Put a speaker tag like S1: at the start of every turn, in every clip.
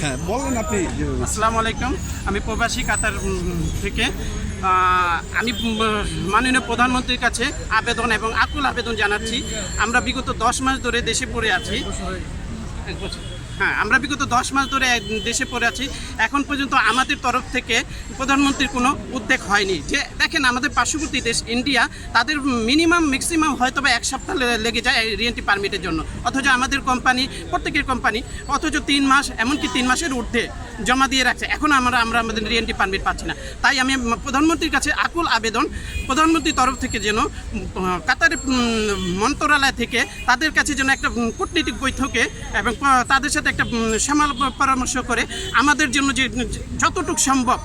S1: হ্যাঁ বলেন আপনি।
S2: আসসালামু আলাইকুম। আমি প্রবাসী কাতার থেকে। আমি মাননীয় প্রধানমন্ত্রীর কাছে আবেদন এবং আকুল আবেদন জানাচ্ছি। আমরা বিগত দশ মাস ধরে দেশে পড়ে আছি। হ্যাঁ আমরা বিগত দশ মাস ধরে দেশে পড়ে আছি। এখন পর্যন্ত আমাদের তরফ থেকে প্রধানমন্ত্রীর কোনো উদ্যোগ হয়নি। যে দেখেন, আমাদের পার্শ্ববর্তী দেশ ইন্ডিয়া, তাদের মিনিমাম, ম্যাক্সিমাম হয়তো বা এক সপ্তাহ লেগে যায় এই রিএন্ট্রি পারমিটের জন্য। অথচ আমাদের কোম্পানি, প্রত্যেকের কোম্পানি অথচ তিন মাস, এমনকি তিন মাসের ঊর্ধ্বে জমা দিয়ে রাখছে। এখন আমরা আমরা আমাদের রিএন্ট্রি পারমিট পাচ্ছি না। তাই আমি প্রধানমন্ত্রীর কাছে আকুল আবেদন, প্রধানমন্ত্রীর তরফ থেকে যেন কাতারের মন্ত্রণালয় থেকে তাদের কাছে যেন একটা কূটনীতিক বৈঠকে এবং তাদের সাথে একটা সামাল পরামর্শ করে আমাদের জন্য যে যতটুকু সম্ভব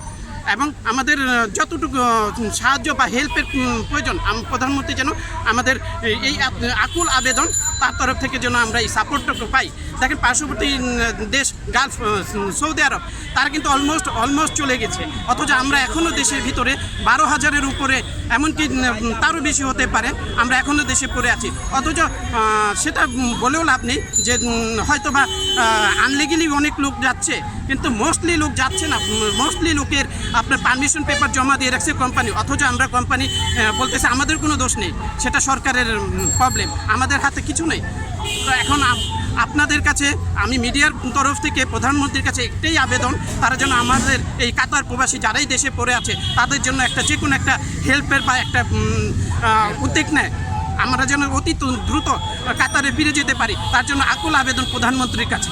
S2: এবং আমাদের যতটুকু সাহায্য বা হেল্পের প্রয়োজন প্রধানমন্ত্রী যেন আমাদের এই- আকুল আবেদন তার তরফ থেকে যেন আমরা এই সাপোর্টটুকু পাই। দেখেন পার্শ্ববর্তী দেশ গালফ সৌদি আরব তারা কিন্তু অলমোস্ট অলমোস্ট চলে গেছে। অথচ আমরা এখনও দেশের ভিতরে বারো হাজারের উপরে এমনকি তারও বেশি হতে পারে আমরা এখনও দেশে পড়ে আছি। অথচ সেটা বলেও লাভ নেই যে উম, হয়তো বা আনলিগেলি অনেক লোক যাচ্ছে কিন্তু মোস্টলি লোক যাচ্ছে না। মোস্টলি লোকের আপনার পারমিশন পেপার জমা দিয়ে রাখছে কোম্পানি অথচ আমরা কোম্পানি বলতেছে আমাদের কোনো দোষ নেই, সেটা সরকারের প্রবলেম আমাদের হাতে কিছু নেই। তো এখন আপনাদের কাছে, আমি মিডিয়ার তরফ থেকে, প্রধানমন্ত্রীর কাছে একটাই আবেদন, তারা যেন আমাদের এই কাতার প্রবাসী যারাই দেশে পড়ে আছে, তাদের জন্য একটা যে কোনো একটা হেল্পের বা একটা উদ্যোগ নেয়। আমরা যেন অতি দ্রুত কাতারে ফিরে যেতে পারি, তার জন্য আকুল আবেদন প্রধানমন্ত্রীর কাছে।